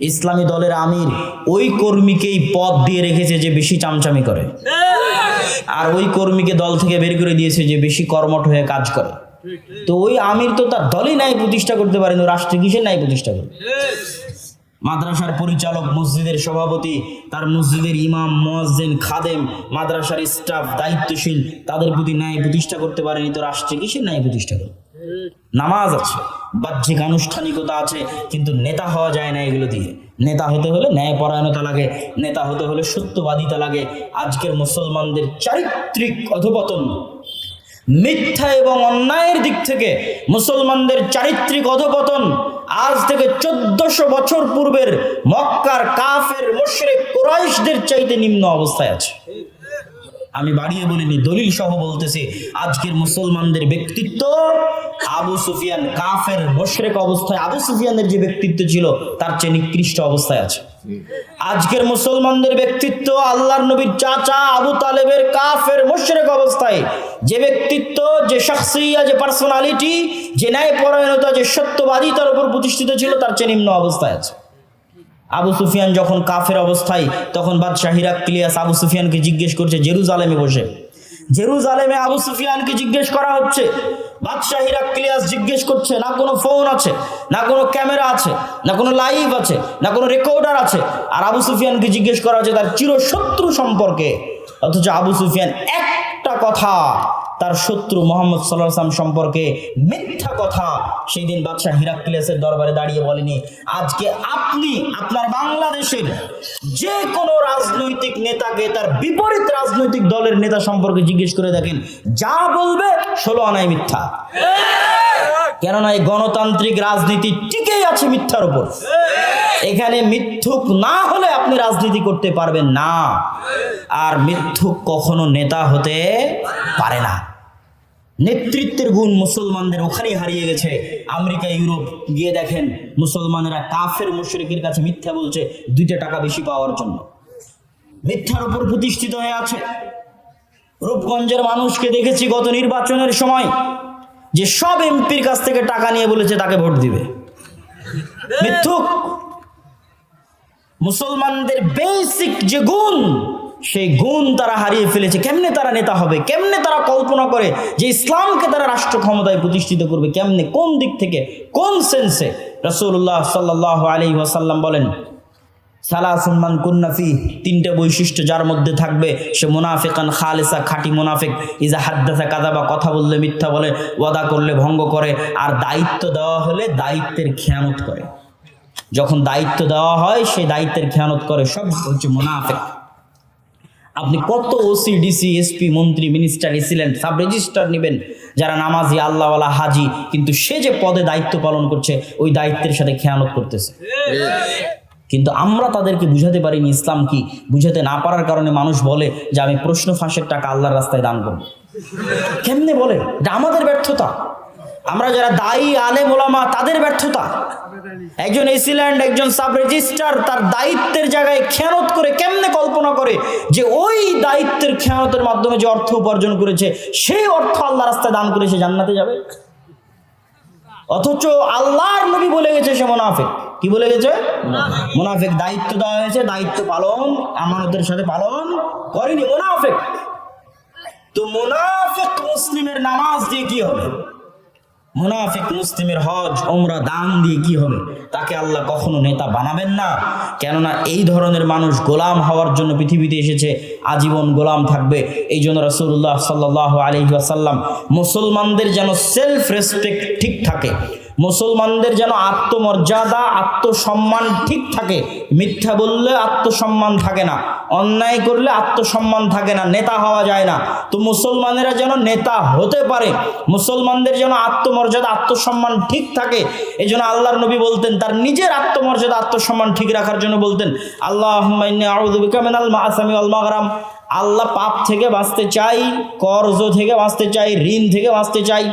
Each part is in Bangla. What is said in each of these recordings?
ইসলামী দলের আমির ওই কর্মীকেই পদ দিয়ে রেখেছে যে বেশি চামচামি করে। আর ওই কর্মীকে দল থেকে বের করে দিয়েছে যে বেশি কর্মঠ হয়ে কাজ করে। তো ওই আমির তো তার দলই নাই প্রতিষ্ঠা করতে পারেন রাষ্ট্রে কিসের নাই প্রতিষ্ঠা করবে? মাদ্রাসার পরিচালক মসজিদের সভাপতি তার মসজিদের ইমাম মোয়াজ্জেন খাদেম মাদ্রাসার স্টাফ দায়িত্বশীল তাদের প্রতি ন্যায় প্রতিষ্ঠা করতে পারেনি তো রাষ্ট্রে কিসের ন্যায় প্রতিষ্ঠা করবে? নামাজ আছে। বাহ্যিক আনুষ্ঠানিকতা আছে, কিন্তু নেতা হওয়া যায় না এগুলো দিয়ে। নেতা হতে হলে ন্যায়পরায়ণতা লাগে, নেতা হতে হলে সত্যবাদিতা লাগে। আজকের মুসলমানদের চারিত্রিক অধপতন, মিথ্যা এবং অন্যায়ের দিক থেকে মুসলমানদের চারিত্রিক অধপতন, আজ থেকে চোদ্দশো বছর পূর্বের মক্কার কাফের, মুশরিক কুরাইশদের চাইতে নিম্ন অবস্থায় আছে। আমি বাড়িয়ে বলিনি দলিল সহ বলতেছি, আজকের মুসলমানদের ব্যক্তিত্ব আবু সুফিয়ান কাফের মুশরিক অবস্থায়, আবু সুফিয়ানের যে ব্যক্তিত্ব ছিল, তার চেয়ে নিকৃষ্ট অবস্থায় আছে। আজকের মুসলমানদের ব্যক্তিত্ব আল্লাহর নবীর চাচা আবু তালেবের কাফের মুশরিক অবস্থায়। যে ব্যক্তিত্ব, যে শখসিয়া, যে পার্সোনালিটি যে ন্যায়পরায়ণতা, যে সত্যবাদিতার উপর প্রতিষ্ঠিত ছিল, তার চেয়ে নিম্ন অবস্থায় আছে। আবু সুফিয়ান যখন কাফের অবস্থায়, তখন বাদশাহ হিরাক্লিয়াস আবু সুফিয়ানকে জিজ্ঞেস করছে, জেরুজালেমে বসে? জেরুজালেমে আবু সুফিয়ানকে জিজ্ঞেস করা হচ্ছে। বাদশাহ হিরাক্লিয়াস জিজ্ঞেস করছে, না কোনো ফোন আছে, না কোনো ক্যামেরা আছে, না কোনো লাইভ আছে, না কোনো রেকর্ডার আছে? আর আবু সুফিয়ানকে জিজ্ঞেস করা হচ্ছে তার চিরশত্রু সম্পর্কে। অথচ আবু সুফিয়ান একটা কথা তার শত্রু মোহাম্মদ সাল্লাহ আসলাম সম্পর্কে মিথ্যা কথা সেই দিন বাদশাহ হিরাক্লিয়াসের দরবারে দাঁড়িয়ে বলেনি। আজকে আপনি আপনার বাংলাদেশের যে কোনো রাজনৈতিক নেতাকে তার বিপরীত রাজনৈতিক দলের নেতা সম্পর্কে জিজ্ঞেস করে দেখেন। যা বলবে ষোলো আনায় মিথ্যা। কেননা এই গণতান্ত্রিক রাজনীতি টিকেই আছে মিথ্যার উপর। এখানে মিথ্যুক না হলে আপনি রাজনীতি করতে পারবেন না। আর মিথ্যুক কখনো নেতা হতে পারে না। নেতৃত্বের গুণ মুসলমানদের ওখানেই হারিয়ে গেছে। আমেরিকা, ইউরোপ, গিয়ে দেখেন মুসলমানেরা কাফের, মুশরিকের কাছে মিথ্যা বলছে, দুইটা টাকা বেশি পাওয়ার জন্য। মিথ্যার উপর প্রতিষ্ঠিত হয়ে আছে। রূপগঞ্জের মানুষকে দেখেছি গত নির্বাচনের সময়, যে সব এমপির কাছ থেকে টাকা নিয়ে বলেছে, তাকে ভোট দিবে। মিথ্যুক মুসলমানদের বেসিক যে গুণ, সেই গুণ তারা হারিয়ে ফেলেছে। কেমনে তারা নেতা হবে? কেমনে তারা কল্পনা করে যে ইসলামকে তারা রাষ্ট্র ক্ষমতায় প্রতিষ্ঠিত করবে? কেমনে? কোন দিক থেকে? কোন সেন্সে রসুল্লাহ সাল্লাহ আলী ওয়াসাল্লাম বলেন সালাসুম্মান কুন্নাফি তিনটে বৈশিষ্ট্য যার মধ্যে থাকবে। সে মুনাফিকান খালেসা, খাঁটি মুনাফিক। ইজা হাদ্দাসা কাদাবা কথা বললে মিথ্যা বলে, ওয়াদা করলে ভঙ্গ করে। আর দায়িত্ব দেওয়া হলে দায়িত্বের খেয়ানত করে। যখন দায়িত্ব দেওয়া হয় সেই দায়িত্বের খেয়ানত করে সব হচ্ছে মুনাফিক। আপনি কত ওসি ডিসি এসপি মন্ত্রী মিনিস্টার এসিলেন্ট সাব রেজিস্ট্রার নেবেন, যারা নামাজি, আল্লাহওয়ালা, হাজি, কিন্তু সে যে পদে দায়িত্ব পালন করছে, ওই দায়িত্বের সাথে খেয়ানত করতেছে। কিন্তু আমরা তাদেরকে বুঝাতে পারিনি ইসলাম কি? বুঝাতে না পারার কারণে মানুষ বলে যে, আমি প্রশ্ন ফাঁসের টাকা আল্লাহর রাস্তায় দান করব। কেমনে বলে? এটা আমাদের ব্যর্থতা। আমরা যারা দায়ী আলেম ওলামা, তাদের ব্যর্থতা। একজন এসিল্যান্ড, একজন সাব রেজিস্ট্রার তার দায়িত্বের জায়গায় খেয়ানত করে কেমনে কল্পনা করে যে ওই দায়িত্বের খেয়ানতের মাধ্যমে যে অর্থ উপার্জন করেছে, সেই অর্থ আল্লাহ রাস্তায় দান করে সে জান্নাতে যাবে? অথচ আল্লাহর নবী বলে গেছে সে মোনাফেক। কি বলে গেছে? মোনাফেক। দায়িত্ব দেওয়া হয়েছে, দায়িত্ব পালন, আমানতের সাথে পালন করেনি মোনাফেক। তো মোনাফেক মুসলিমের নামাজ দিয়ে কি হবে? মুনাফিক মুসলিমের হজ ওমরা দান দিয়ে কি হবে? তাকে আল্লাহ কখনো নেতা বানাবেন না। কেননা এই ধরনের মানুষ গোলাম হওয়ার জন্য পৃথিবীতে এসেছে, আজীবন গোলাম থাকবে। এই জন্য রসুল্লাহ সাল্লাহ আলহিহাসাল্লাম মুসলমানদের যেন সেলফ রেসপেক্ট ঠিক থাকে। মুসলমানদের যেন আত্মমর্যাদা, আত্মসম্মান ঠিক থাকে। মিথ্যা বললে আত্মসম্মান থাকে না, অন্যায় করলে আত্মসম্মান থাকে না, নেতা হওয়া যায় না। তো মুসলমানেরা যেন নেতা হতে পারে, মুসলমানদের যেন আত্মমর্যাদা, আত্মসম্মান ঠিক থাকে এই জন্য আল্লাহর নবী বলতেন, তার নিজের আত্মমর্যাদা, আত্মসম্মান ঠিক রাখার জন্য বলতেন আল্লাহ আল্লাহ পাপ থেকে বাঁচতে চাই, কর্জ থেকে বাঁচতে চাই, ঋণ থেকে বাঁচতে চাই।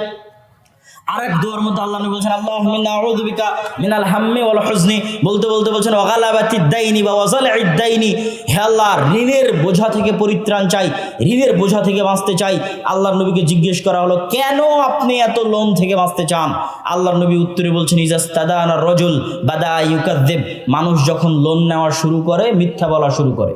আরেক দোয়ার মধ্যে আল্লাহ নবী বলছেন আল্লাহ মিন্না আউযু বিকা মিনাল হাম্মি ওয়াল হুজনি বলতে বলতে বলছেন ওয়াগালাবাতিদ দাইনি বা ওয়াজালিদ দাইনি। হে আল্লাহ, ঋণের বোঝা থেকে পরিত্রাণ চাই, ঋণের বোঝা থেকে বাঁচতে চাই। আল্লাহর নবীকে জিজ্ঞেস করা হলো, কেন আপনি এত লোন থেকে বাঁচতে চান? আল্লাহর নবী উত্তরে বলছেন, ইজাস্তাদানা রজুল বাদা ইউকাদ্দিব মানুষ যখন লোন নেওয়া শুরু করে, মিথ্যা বলা শুরু করে।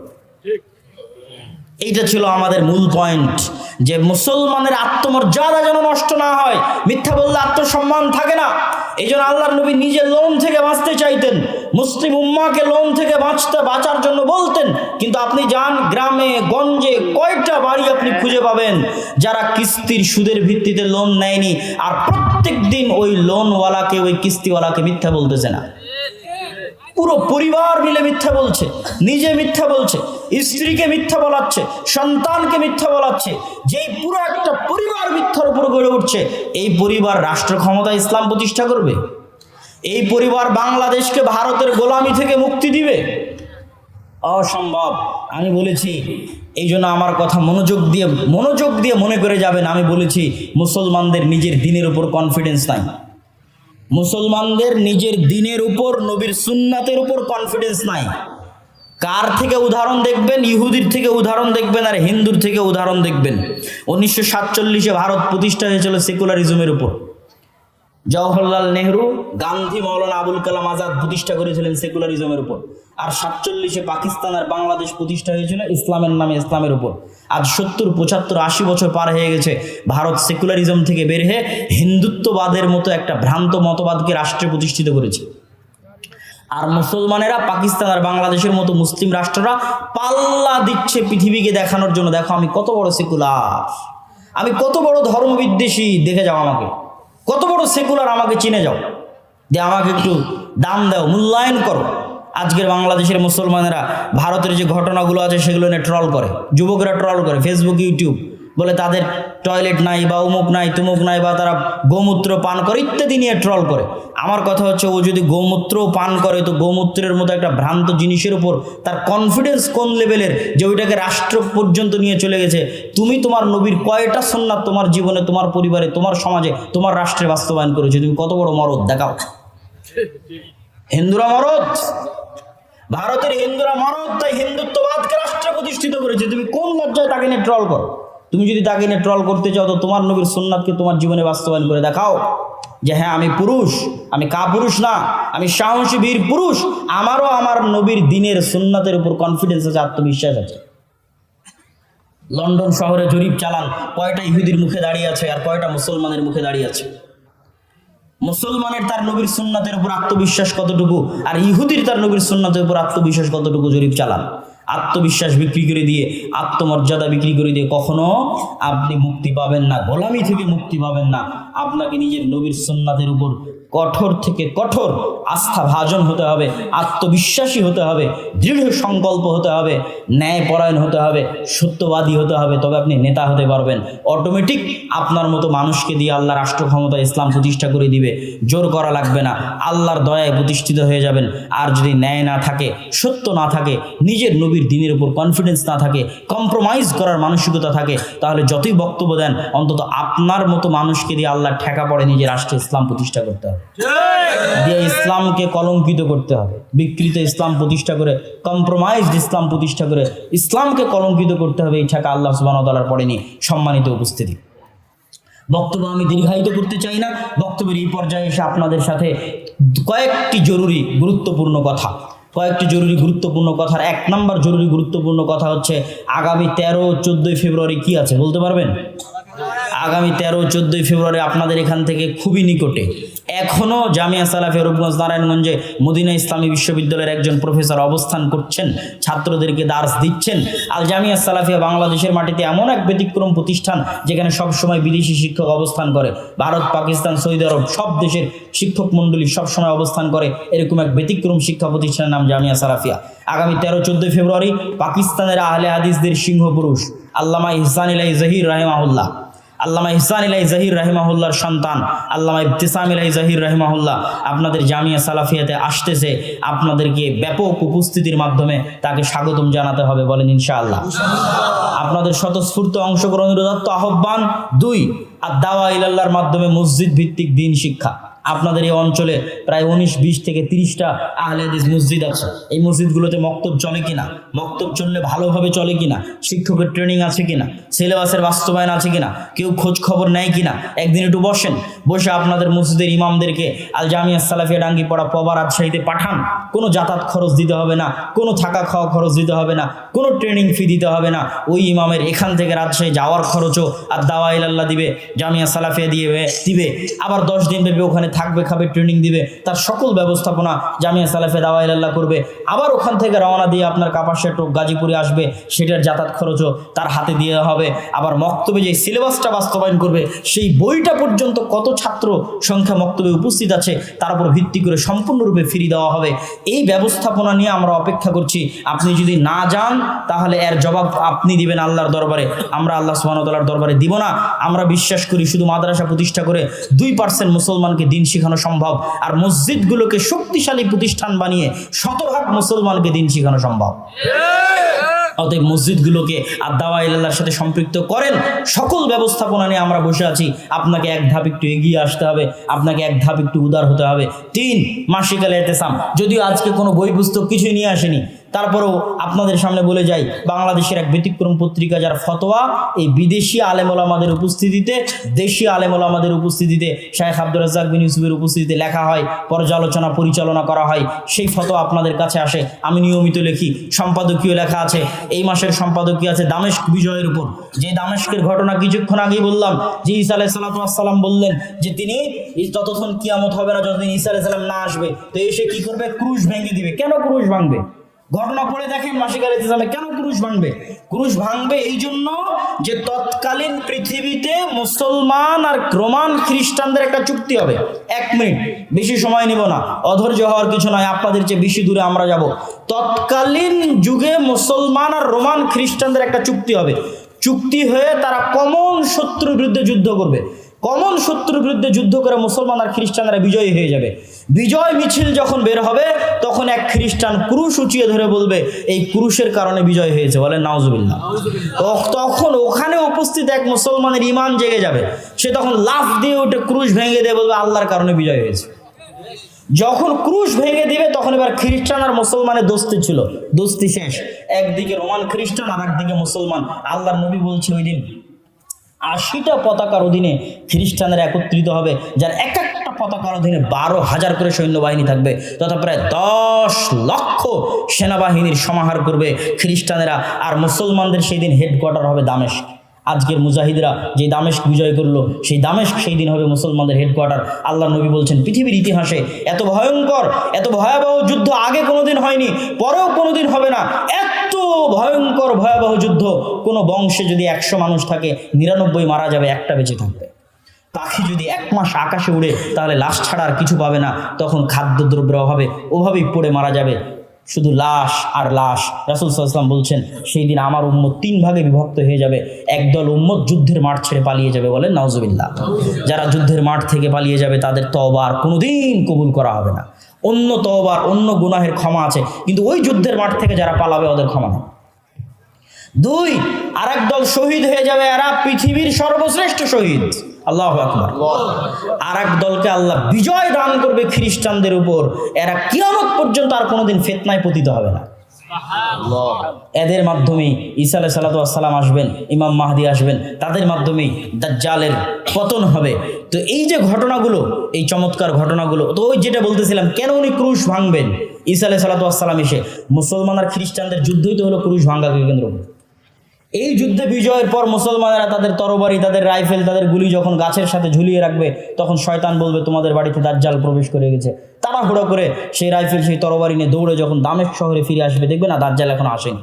এইটা ছিল আমাদের মূল পয়েন্ট যে মুসলমানের আত্মমর্যাদা যেন নষ্ট না হয়। মিথ্যা বললে আত্মসম্মান থাকে না। এই জন্য আল্লাহর নবী নিজে লোন থেকে বাঁচতে চাইতেন। মুসলিম উম্মাকে লোন থেকে বাঁচতে, বাঁচার জন্য বলতেন। কিন্তু আপনি যান, গ্রামে, গঞ্জে, কয়টা বাড়ি আপনি খুঁজে পাবেন? যারা কিস্তির সুদের ভিত্তিতে লোন নেয়নি। আর প্রত্যেক দিন ওই লোনওয়ালাকে, ওই কিস্তিওয়ালাকে মিথ্যা বলতেছে না। পুরো পরিবার মিলে মিথ্যা বলছে। নিজে মিথ্যা বলছে। স্ত্রীকে মিথ্যা বলাচ্ছে, সন্তানকে মিথ্যা বলাচ্ছে, যেই পুরো একটা পরিবার মিথ্যার উপর গড়ে উঠছে, এই পরিবার রাষ্ট্র ক্ষমতা ইসলাম প্রতিষ্ঠা করবে? এই পরিবার বাংলাদেশকে ভারতের গোলামি থেকে মুক্তি দিবে? অসম্ভব। আমি বলেছি, এই জন্য আমার কথা মনোযোগ দিয়ে মনোযোগ দিয়ে মনে করে যাবেন, আমি বলেছি, মুসলমানদের নিজের দিনের উপর কনফিডেন্স নাই। মুসলমানদের নিজের দিনের উপর, নবীর সুন্নাতের উপর কনফিডেন্স নাই। কার থেকে উদাহরণ দেখবেন? ইহুদির থেকে উদাহরণ দেখবেন আর হিন্দুর থেকে উদাহরণ দেখবেন। উনিশশো সাতচল্লিশে ভারত প্রতিষ্ঠা হয়েছিল সেকুলারিজমের উপর। জওহরলাল নেহরু, গান্ধী মৌলানা আবুল কালাম আজাদ প্রতিষ্ঠা করেছিলেন সেকুলারিজমের উপর। আর সাতচল্লিশে পাকিস্তান আর বাংলাদেশ প্রতিষ্ঠা হয়েছিল ইসলামের নামে ইসলামের উপর। আজ সত্তর, পঁচাত্তর, আশি বছর পার হয়ে গেছে ভারত সেকুলারিজম থেকে বের হয়ে হিন্দুত্ববাদের মতো একটা ভ্রান্ত মতবাদকে রাষ্ট্রে প্রতিষ্ঠিত করেছে। আর মুসলমানেরা, পাকিস্তান আর বাংলাদেশের মতো মুসলিম রাষ্ট্ররা পাল্লা দিচ্ছে পৃথিবীকে দেখানোর জন্য। দেখো, আমি কত বড় সেকুলার। আমি কত বড় ধর্মবিদ্বেষী, দেখে যাও আমাকে। কত বড় সেকুলার, আমাকে চিনে যাও। যে আমাকে একটু দাম দাও, মূল্যায়ন করো। আজকের বাংলাদেশের মুসলমানেরা ভারতের যে ঘটনাগুলো আছে, সেগুলো নিয়ে ট্রল করে। যুবকরা ট্রল করে ফেসবুক ইউটিউব বলে, তাদের টয়লেট নাই বা অমুক নাই, তুমুক নাই বা তারা গোমূত্র পান করে, ইত্যাদি নিয়ে ট্রল করে। আমার কথা হচ্ছে, ও যদি গোমূত্র পান করে, তো গোমূত্রের মতো একটা ভ্রান্ত জিনিসের উপর তার কনফিডেন্স কোন লেভেলের যে ওইটাকে রাষ্ট্র পর্যন্ত নিয়ে চলে গেছে? তুমি তোমার নবীর কয়টা সন্ন্যাত তোমার জীবনে, তোমার পরিবারে, তোমার সমাজে, তোমার রাষ্ট্রে বাস্তবায়ন করেছ? তুমি কত বড় মরদ, দেখাও। হিন্দুরা মরদ? ভারতের হিন্দুরা মরদ, তাই হিন্দুত্ববাদকে রাষ্ট্রে প্রতিষ্ঠিত করেছে। তুমি কোন লজ্জায় তাকে নিয়ে ট্রল করো? তুমি যদি তাকে নিয়ে ট্রল করতে চাও, তো তোমার নবীর সুন্নাতকে তোমার জীবনে বাস্তবায়ন করে দেখাও। যে হ্যাঁ আমি পুরুষ, আমি কা পুরুষ না, আমি সাহসী বীর পুরুষ, আমারও আমার নবীর দিনের সুন্নাতের উপর কনফিডেন্স আছে, আত্মবিশ্বাস আছে। লন্ডন শহরে জরিপ চালান, কয়টা ইহুদির মুখে দাঁড়িয়ে আছে আর কয়টা মুসলমানের মুখে দাঁড়িয়ে আছে? মুসলমানের তার নবীর সুন্নাতের উপর আত্মবিশ্বাস কতটুকু, আর ইহুদির তার নবীর সুন্নাতের উপর আত্মবিশ্বাস কতটুকু জরিপ চালান? আত্মবিশ্বাস বিক্রি করে দিয়ে, আত্মমর্যাদা বিক্রি করে দিয়ে কখনো আপনি মুক্তি পাবেন না, গোলামি থেকে মুক্তি পাবেন না। আপনাকে নিজের নবীর সন্ন্যাদের উপর কঠোর থেকে কঠোর আস্থা ভাজন হতে হবে আত্মবিশ্বাসী হতে হবে দৃঢ় সংকল্প হতে হবে ন্যায়পরায়ণ হতে হবে সত্যবাদী হতে হবে তবে আপনি নেতা হতে পারবেন। অটোমেটিক আপনার মতো মানুষকে দিয়ে আল্লাহ রাষ্ট্র ক্ষমতা ইসলাম প্রতিষ্ঠা করে দিবে। জোর করা লাগবে না। আল্লাহর দয়ায় প্রতিষ্ঠিত হয়ে যাবেন। আর যদি ন্যায় না থাকে সত্য না থাকে নিজের নবীর দিনের উপর কনফিডেন্স না থাকে কম্প্রোমাইজ করার মানসিকতা থাকে তাহলে যতই বক্তব্য দেন অন্তত আপনার মতো মানুষকে দিয়ে আল্লাহ ঠেকা পড়ে নিজের রাষ্ট্রে ইসলাম প্রতিষ্ঠা করতে হবে। দিয়ে ইসলামকে কলঙ্কিত করতে হবে। বিকৃত ইসলাম প্রতিষ্ঠা করে কম্প্রোমাইজড ইসলাম প্রতিষ্ঠা করে, ইসলামকে কলঙ্কিত করতে হবে, এই ঠেকা আল্লাহ সুবাহ তালার পড়েনি। সম্মানিত উপস্থিতি। বক্তব্য আমি দীর্ঘায়িত করতে চাই না। বক্তব্যের এই পর্যায়ে এসে আপনাদের সাথে কয়েকটি জরুরি গুরুত্বপূর্ণ কথা। কয়েকটি জরুরি গুরুত্বপূর্ণ কথার এক নম্বর জরুরি গুরুত্বপূর্ণ কথা হচ্ছে, আগামী তেরো, চোদ্দোই ফেব্রুয়ারি কি আছে বলতে পারবেন? আগামী তেরো, চোদ্দোই ফেব্রুয়ারি আপনাদের এখান থেকে খুবই নিকটে। এখনও জামিয়া সালাফিয়া রূপগঞ্জ নারায়ণগঞ্জে মদিনা ইসলামী বিশ্ববিদ্যালয়ের একজন প্রফেসর অবস্থান করছেন, ছাত্রদেরকে দার্স দিচ্ছেন। আল জামিয়া সালাফিয়া বাংলাদেশের মাটিতে এমন এক ব্যতিক্রম প্রতিষ্ঠান যেখানে সবসময় বিদেশি শিক্ষক অবস্থান করে। ভারত, পাকিস্তান, সৌদি আরব সব দেশের শিক্ষক মণ্ডলী সবসময় অবস্থান করে। এরকম এক ব্যতিক্রম শিক্ষা প্রতিষ্ঠানের নাম জামিয়া সালাফিয়া। আগামী তেরো, চোদ্দোই ফেব্রুয়ারি পাকিস্তানের আহলে হাদিসদের সিংহ পুরুষ আল্লামা ইহসান ইলাই জহির রাহেমাহুল্লাহ। আল্লামা ইহসান ইলাই জাহির রাহিমাহুল্লার সন্তান, আল্লামা ইবতিসাম ইলাই জাহির রাহিমাহুল্লাহ, আপনাদের জামিয়া সালাফিয়াতে আসতেছে, আপনাদেরকে ব্যাপক উপস্থিতির মাধ্যমে তাকে স্বাগতম জানাতে হবে বলেন ইনশাআল্লাহ। আপনাদের স্বতঃস্ফূর্ত অংশগ্রহণের দত্ত আহ্বান দুই আর দাওয়া ইলাল্লার মাধ্যমে মসজিদ ভিত্তিক দিন শিক্ষা। আপনাদের এই অঞ্চলে প্রায় উনিশ, বিশ থেকে তিরিশটা আহলে হাদিস মসজিদ আছে। এই মসজিদগুলোতে মক্তব চলে কিনা? মক্তব চললে ভালোভাবে চলে কিনা? শিক্ষকের ট্রেনিং আছে কিনা? সিলেবাসের বাস্তবায়ন আছে কিনা? কেউ খোঁজ খবর নেয় কিনা? একদিন একটু বসেন। বসে আপনাদের মসজিদের ইমামদেরকে আল জামিয়া সালাফিয়া ডাঙ্গি পড়া পবা রাজশাহীতে পাঠান। কোনো যাতায়াত খরচ দিতে হবে না, কোনো থাকা খাওয়া খরচ দিতে হবে না, কোনো ট্রেনিং ফি দিতে হবে না। ওই ইমামের এখান থেকে রাজশাহী যাওয়ার খরচও আর দাওয়া ইলাল্লাহ দিবে, জামিয়া সালাফিয়া দিয়ে দিবে। আবার দশ দিন ব্যাপী ওখানে থাকবে, খাবে ট্রেনিং দিবে, তার সকল ব্যবস্থাপনা জামিয়া সালাফে দাওয়া ইলাল্লাহ করবে। আবার ওখান থেকে রওনা দিয়ে আপনার কাপাসের টোক গাজীপুরে আসবে, সেটার যাতায়াত খরচও তার হাতে দিয়ে হবে। আবার মক্তবে যে সিলেবাসটা বাস্তবায়ন করবে, সেই বইটা পর্যন্ত কত ছাত্র সংখ্যা মক্তবে উপস্থিত আছে, তার উপর ভিত্তি করে সম্পূর্ণরূপে ফিরিয়ে দেওয়া হবে। এই ব্যবস্থাপনা নিয়ে আমরা অপেক্ষা করছি। আপনি যদি না যান, তাহলে এর জবাব আপনি দিবেন আল্লাহর দরবারে। আমরা আল্লাহ সুবাহতাল্লাহর দরবারে দিব না। আমরা বিশ্বাস করি শুধু মাদ্রাসা প্রতিষ্ঠা করে দুই পার্সেন্ট মুসলমানকে দিন শেখানো সম্ভব। আর মসজিদগুলোকে শক্তিশালী প্রতিষ্ঠান বানিয়ে শতভাগ মুসলমানকে দিন শেখানো সম্ভব। অতএব মসজিদগুলোকে আর দাওয়া ইল্লাহর সাথে সম্পৃক্ত করেন। সকল ব্যবস্থাপনা নিয়ে আমরা বসে আছি। আপনাকে এক ধাপ একটু এগিয়ে আসতে হবে। আপনাকে এক ধাপ একটু উদার হতে হবে। তিন, মাসিকাল এতেসাম। যদিও আজকে কোনো বই পুস্তক কিছুই নিয়ে আসেনি। তারপরেও আপনাদের সামনে বলে যাই, বাংলাদেশের এক ব্যতিক্রম পত্রিকা যার ফতোয়া, এই বিদেশি আলেমল আমাদের উপস্থিতিতে, দেশি আলেমল আমাদের উপস্থিতিতে শাহেখ আব্দুল রাজ্জাক বিন ইউসুফের উপস্থিতিতে লেখা হয়, পর্যালোচনা পরিচালনা করা হয়, সেই ফতোয়া আপনাদের কাছে আসে, আমি নিয়মিত লিখি, সম্পাদকীয় লেখা আছে, এই মাসের সম্পাদকীয় আছে দামেস্ক বিজয়ের উপর, যে দামেস্কের ঘটনা কিছুক্ষণ আগেই বললাম, যে ঈসা আলাহ বললেন যে তিনি ততক্ষণ কিয়ামত হবে না যতদিন ঈসা আলাহ না আসবে, তো এসে কি করবে? ক্রুশ ভেঙে দিবে। কেন ক্রুশ ভাঙবে? ঘটনা পড়ে দেখেন মাসিকার ইতিসামে কেন ক্রুশ ভাঙবে? ক্রুশ ভাঙবে এই জন্য যে তৎকালীন পৃথিবীতে মুসলমান আর রোমান খ্রিস্টানদের একটা চুক্তি হবে। এক মিনিট, বেশি সময় নিব না, অধৈর্য হওয়ার কিছু নয়, আপনাদের চেয়ে বেশি দূরে আমরা যাব। তৎকালীন যুগে মুসলমান আর রোমান খ্রিস্টানদের একটা চুক্তি হবে। চুক্তি হয়ে তারা কমন শত্রুর বিরুদ্ধে যুদ্ধ করবে। কমন শত্রুর বিরুদ্ধে যুদ্ধ করে মুসলমান আর খ্রিস্টানরা বিজয়ী হয়ে যাবে। বিজয় মিছিল যখন বের হবে, তখন এক খ্রিস্টান ক্রুশ উঁচিয়ে ধরে বলবে, এই ক্রুশের কারণে বিজয় হয়েছে। বলে, নাউজুবিল্লাহ। তখন ওখানে উপস্থিত এক মুসলমানের ইমান জেগে যাবে। সে তখন লাফ দিয়ে উঠে ক্রুশ ভেঙে দিয়ে বলবে, আল্লাহর কারণে বিজয় হয়েছে। যখন ক্রুশ ভেঙে দিবে, তখন এবার খ্রিস্টান আর মুসলমানের দোস্তি ছিল। দোস্তি শেষ। একদিকে রোমান খ্রিস্টান আর একদিকে মুসলমান। আল্লাহর নবী বলছে ওই দিন, আশিটা পতাকার অধীনে খ্রিস্টানরা একত্রিত হবে, যার এক পতাকার অধীনে বারো হাজার করে সৈন্যবাহিনী থাকবে, তথা প্রায় দশ লক্ষ সেনাবাহিনীর সমাহার করবে খ্রিস্টানেরা, আর মুসলমানদের সেই দিন হেডকোয়ার্টার হবে দামেস্ক। আজকের মুজাহিদরা যে দামেস্ক বিজয় করল, সেই দামেস্ক সেই দিন হবে মুসলমানদের হেডকোয়ার্টার আল্লাহ নবী বলছেন, পৃথিবীর ইতিহাসে এত ভয়ঙ্কর, এত ভয়াবহ যুদ্ধ আগে কোনোদিন হয়নি, পরেও কোনোদিন হবে না। এত ভয়ঙ্কর ভয়াবহ যুদ্ধ, কোনো বংশে যদি একশো মানুষ থাকে, নিরানব্বই মারা যাবে, একটা বেঁচে থাকবে। পাখি যদি এক মাস আকাশে উড়ে, তাহলে লাশ ছাড়া আর কিছু পাবে না। তখন খাদ্যদ্রব্যের অভাবে ওভাবেই পড়ে মারা যাবে। শুধু লাশ আর লাশ, রাসুল সাল্লাম বলছেন, সেই দিন আমার উম্মত তিন ভাগে বিভক্ত হয়ে যাবে। একদল উম্মত যুদ্ধের মাঠ ছেড়ে পালিয়ে যাবে বলেন, নাউজুবিল্লাহ। যারা যুদ্ধের মাঠ থেকে পালিয়ে যাবে, তাদের তবার কোনোদিন কবুল করা হবে না। অন্য তবার অন্য গুনাহের ক্ষমা আছে, কিন্তু ওই যুদ্ধের মাঠ থেকে যারা পালাবে, ওদের ক্ষমা নেই। দুই আর দল শহীদ হয়ে যাবে, এরা পৃথিবীর সর্বশ্রেষ্ঠ শহীদ। আল্লাহ আকবর। আর এক দলকে আল্লাহ বিজয় দান করবে খ্রিস্টানদের উপর, এরা কিয়ামত পর্যন্ত আর কোনোদিন ফেতনায় পতিত হবে না। এদের মাধ্যমেই ঈসা আলাহ সাল্লাম আসবেন, ইমাম মাহাদি আসবেন, তাদের মাধ্যমেই দাজ্জালের পতন হবে। তো এই যে ঘটনাগুলো, এই চমৎকার ঘটনাগুলো, তো ওই যেটা বলতেছিলাম, কেন উনি ক্রুশ ভাঙবেন? ঈসা আলাহ সাল্লাম এসে, মুসলমান আর খ্রিস্টানদের যুদ্ধই তো হলো ক্রুশ ভাঙ্গাকে কেন্দ্র করে। এই যুদ্ধে বিজয়ের পর মুসলমানেরা তাদের তরবারি, তাদের রাইফেল, তাদের গুলি যখন গাছের সাথে ঝুলিয়ে রাখবে, তখন শয়তান বলবে, তোমাদের বাড়িতে দাজ্জাল প্রবেশ করে গেছে। তাড়াহুড়ো করে সেই রাইফেল, সেই তরবারি নিয়ে দৌড়ে যখন দামেশ শহরে ফিরে আসবে, দেখবে না দাজ্জাল এখন আসেনি।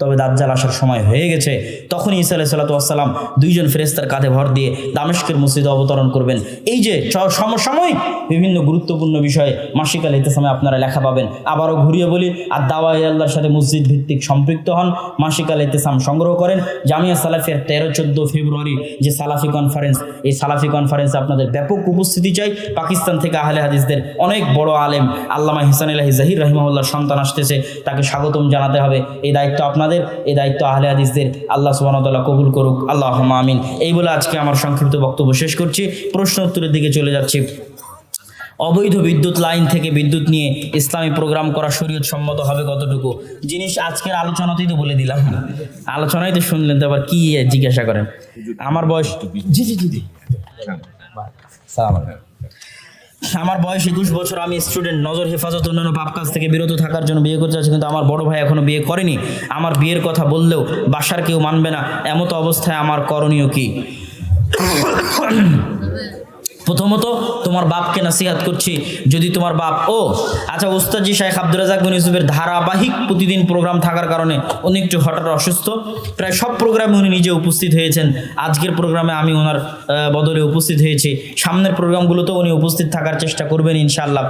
তবে দাজ্জাল আসার সময় হয়ে গেছে। তখনই ঈসা আলাহ দুইজন ফেরেস্তার কাঁধে ভর দিয়ে দামেশকের মসজিদে অবতরণ করবেন। এই যে সমসাময়িক বিভিন্ন গুরুত্বপূর্ণ বিষয়ে মাসিকাল ইতিসামে আপনারা লেখা পাবেন। আবারও ঘুরিয়ে বলি, আর দাওয়া আল্লাহর সাথে মসজিদ ভিত্তিক সম্পৃক্ত হন মাসিকাল ইতিসাম সংগ্রহ করেন। জামিয়া সালাফিয়ার তেরো, চোদ্দ ফেব্রুয়ারি যে সালাফি কনফারেন্স এই সালাফি কনফারেন্সে আপনাদের ব্যাপক উপস্থিতি চাই। পাকিস্তান থেকে আহলে হাদিসদের অনেক বড় আলেম, আল্লামা হিসান আলাহি জাহির রহিমাউল্লাহর সন্তান আসতেছে, তাকে স্বাগতম জানাতে হবে। এই দায়িত্ব আপনাদের এই দায়িত্ব আহলে হাদিসদের। আল্লাহ সুবাহতাল্লাহ কবুল করুক। আল্লাহ আমিন। এই বলে আজকে আমার সংক্ষিপ্ত বক্তব্য শেষ করছি। প্রশ্ন উত্তরের দিকে চলে যাচ্ছি। অবৈধ বিদ্যুৎ লাইন থেকে বিদ্যুৎ নিয়ে ইসলামী প্রোগ্রাম করা শরীয়ত সম্মত হবে কতটুকু? জিনিস আজকের আলোচনাতেই তো বলে দিলাম। আলোচনায় তো শুনলেন, তো আবার কি জিজ্ঞাসা করেন? আমার বয়স জি জি জি জি। সালাম। আমার বয়স একুশ বছর, আমি স্টুডেন্ট নজর, হেফাজত, অন্যান্য পাপ কাজ থেকে বিরত থাকার জন্য বিয়ে করতে চাচ্ছি, কিন্তু আমার বড় ভাই এখনও বিয়ে করেনি। আমার বিয়ের কথা বললেও বাসার কেউ মানবে না। এমতো অবস্থায় আমার করণীয় কি? প্রথমত, তোমার বাপকে নাসিহাত করছি। যদি তোমার বাপ, ও আচ্ছা ওস্তাজি শাহেখ আব্দুল রাজাক বিন ইউসুফের ধারাবাহিক প্রতিদিন প্রোগ্রাম থাকার কারণে উনি একটু হঠাৎ অসুস্থ। প্রায় সব প্রোগ্রামে উনি নিজে উপস্থিত হয়েছেন। আজকের প্রোগ্রামে আমি ওনার বদলে উপস্থিত হয়েছি। সামনের প্রোগ্রামগুলোতেও উনি উপস্থিত থাকার চেষ্টা করবেন ইনশাল্লাহ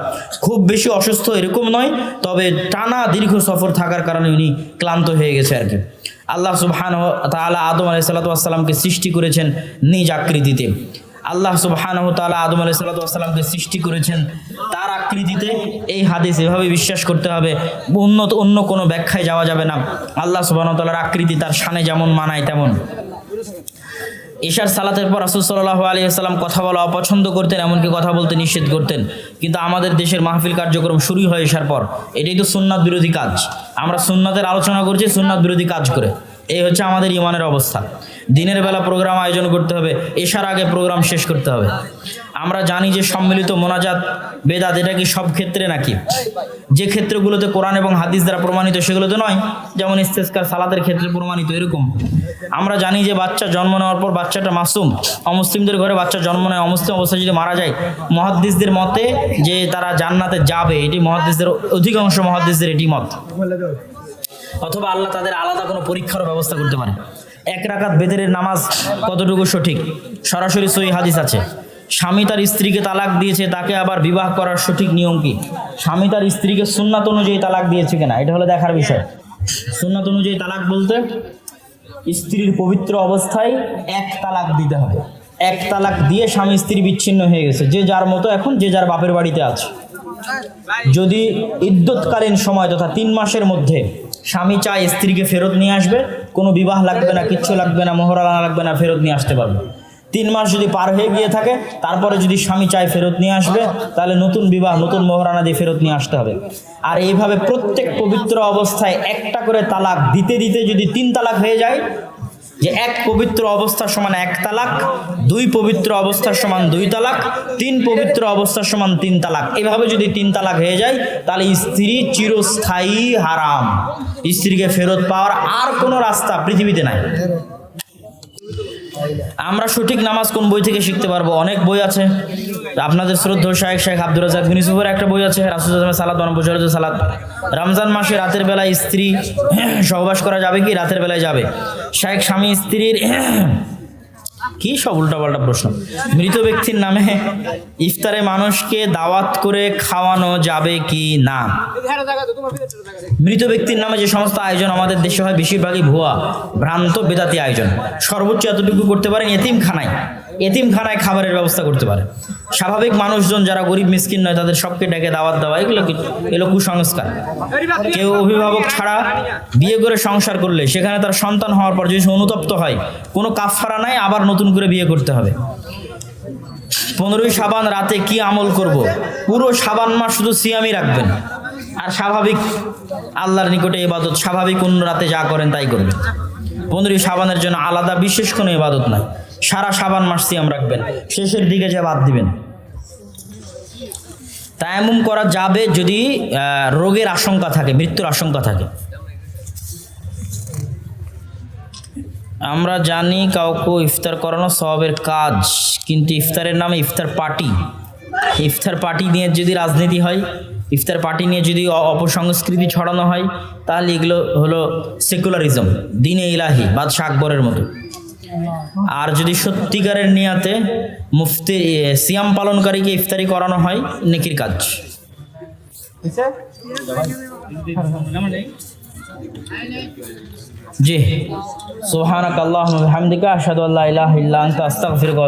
খুব বেশি অসুস্থ এরকম নয়, তবে টানা দীর্ঘ সফর থাকার কারণে উনি ক্লান্ত হয়ে গেছে আর কি। আল্লাহ সুবহান তাআলা আদম সালামকে সৃষ্টি করেছেন নিজ আকৃতিতে। আল্লাহ সুবহানাহু তাআলা আদম সালামকে সৃষ্টি করেছেন তার আকৃতিতে এই হাদিস এভাবে বিশ্বাস করতে হবে, উন্নত অন্য কোনো ব্যাখ্যায় যাওয়া যাবে না। আল্লাহ তাআলার আকৃতি তার শানে যেমন মানায় তেমন। ঈশার সালাতের পর রাসূল সাল্লাল্লাহু আলাইহি সাল্লাম কথা বলা অপছন্দ করতেন, এমনকি কথা বলতে নিষেধ করতেন। কিন্তু আমাদের দেশের মাহফিল কার্যক্রম শুরুই হয় ঈশার পর। এটাই তো সুন্নাত বিরোধী কাজ। আমরা সুন্নাতের আলোচনা করছি, সুন্নাত বিরোধী কাজ করে। এই হচ্ছে আমাদের ইমানের অবস্থা। দিনের বেলা প্রোগ্রাম আয়োজন করতে হবে এশার আগে প্রোগ্রাম শেষ করতে হবে। আমরা জানি যে সম্মিলিত মোনাজাত, বেদাত, এটা কি সব ক্ষেত্রে নাকি? যে ক্ষেত্রগুলোতে কোরআন এবং হাদিস দ্বারা প্রমাণিত সেগুলোতে নয়। যেমন ইস্তেস্কার সালাদের ক্ষেত্রে প্রমাণিত, এরকম। আমরা জানি যে বাচ্চা জন্ম নেওয়ার পর বাচ্চাটা মাসুম। অমুসলিমদের ঘরে বাচ্চা জন্ম নেয়, অমুসলিম অবস্থায় যদি মারা যায়, মহাদ্দিসদের মতে যে তারা জান্নাতে যাবে, এটি মহাদ্দিসদের অধিকাংশ মহাদ্দিসদের এটি মত। অথবা আল্লাহ তাদের আলাদা কোনো পরীক্ষারও ব্যবস্থা করতে পারে। এক রাকাত বেদের নামাজ কতটুকু সঠিক? সরাসরি সই হাদিস আছে। স্বামী তার স্ত্রীকে তালাক দিয়েছে, তাকে আবার বিবাহ করার সঠিক নিয়ম কি? স্বামী তার স্ত্রীকে সুন্নাত অনুযায়ী তালাক দিয়েছে কিনা? এটা হলো দেখার বিষয়। সুন্নাত অনুযায়ী তালাক বলতে স্ত্রীর পবিত্র অবস্থায় এক তালাক দিতে হবে। এক তালাক দিয়ে স্বামী স্ত্রী বিচ্ছিন্ন হয়ে গেছে, যে যার মতো এখন, যে যার বাপের বাড়িতে আছে। যদি ইদ্যৎকালীন সময় তথা তিন মাসের মধ্যে স্বামী চায় স্ত্রীকে ফেরত নিয়ে আসবে কোনো বিবাহ লাগবে না, কিচ্ছু লাগবে না মোহরানা লাগবে না, ফেরত নিয়ে আসতে পারবে। তিন মাস যদি পার হয়ে গিয়ে থাকে, তারপরে যদি স্বামী চায় ফেরত নিয়ে আসবে, তাহলে নতুন বিবাহ, নতুন মহরানা দিয়ে ফেরত নিয়ে আসতে হবে। আর এইভাবে প্রত্যেক পবিত্র অবস্থায় একটা করে তালাক, দিতে দিতে যদি তিন তালাক হয়ে যায় যে এক পবিত্র অবস্থার সমান এক তালাক, দুই পবিত্র অবস্থার সমান দুই তালাক, তিন পবিত্র অবস্থার সমান তিন তালাক। এভাবে যদি তিন তালাক হয়ে যায়, তাহলে স্ত্রী চিরস্থায়ী হারাম। স্ত্রীকে ফেরত পাওয়ার আর কোনো রাস্তা পৃথিবীতে নাই। আমরা সঠিক নামাজ কোন বই থেকে শিখতে পারব? অনেক বই আছে। আপনাদের শ্রদ্ধ শাহেখ শেখ আব্দুল রাজাক ইউনিসুফের একটা বই আছে। রাসুল সালাদ অনবজর সালাদ। রমজান মাসে রাতের বেলায় স্ত্রী সহবাস করা যাবে কি? রাতের বেলায় যাবে। শাহেখ স্বামী স্ত্রীর কি সব উল্টাপাল্টা প্রশ্ন? মৃত ব্যক্তির নামে ইফতারে মানুষকে দাওয়াত করে খাওয়ানো যাবে কি না? মৃত ব্যক্তির নামে যে সমস্ত আয়োজন আমাদের দেশে হয়, বেশিরভাগই ভুয়া, ভ্রান্ত বেদাতি আয়োজন। সর্বোচ্চ এতটুকু করতে পারেন এতিমখানায়। এতিমখানায় খাবারের ব্যবস্থা করতে পারে। স্বাভাবিক মানুষজন যারা গরিব মিসকিন নয়, তাদের সবকে ডেকে দাওয়াত দেওয়া, এগুলো এগুলো কুসংস্কার। কেউ অভিভাবক ছাড়া বিয়ে করে সংসার করলে, সেখানে তার সন্তান হওয়ার পর যদি অনুতপ্ত হয়, কোনো কাফারা নাই, আবার নতুন করে বিয়ে করতে হবে। পনেরোই সাবান রাতে কি আমল করব। পুরো সাবান মাস শুধু সিয়ামই রাখবেন। আর স্বাভাবিক আল্লাহর নিকটে ইবাদত, স্বাভাবিক অন্য রাতে যা করেন তাই করবেন। পনেরোই সাবানের জন্য আলাদা, বিশেষ কোনো ইবাদত নাই। সারা সাবান মাস সিয়াম রাখবেন। শেষের দিকে যা বাদ দিবেন। তায়ামুম করা যাবে যদি রোগের আশঙ্কা থাকে, মৃত্যুর আশঙ্কা থাকে। আমরা জানি কাউকে ইফতার করানো সবের কাজ, কিন্তু ইফতারের নামে ইফতার পার্টি। ইফতার পার্টি নিয়ে যদি রাজনীতি হয়, ইফতার পার্টি নিয়ে যদি অপসংস্কৃতি ছড়ানো হয়, তাহলে এগুলো হলো সেকুলারিজম দিনে ইলাহি, বাদশাহ আকবরের মতো। আর যদি সত্যিকারের নিয়াতে মুফতি সিয়াম পালনকারীকে ইফতারি করানো হয়, নেকির কাজ। জি। সোহানাক আল্লাহ হামদিকা বিহামদিকা, আশহাদু আল্লা ইলাহা ইল্লা আস্তাগফিরুকা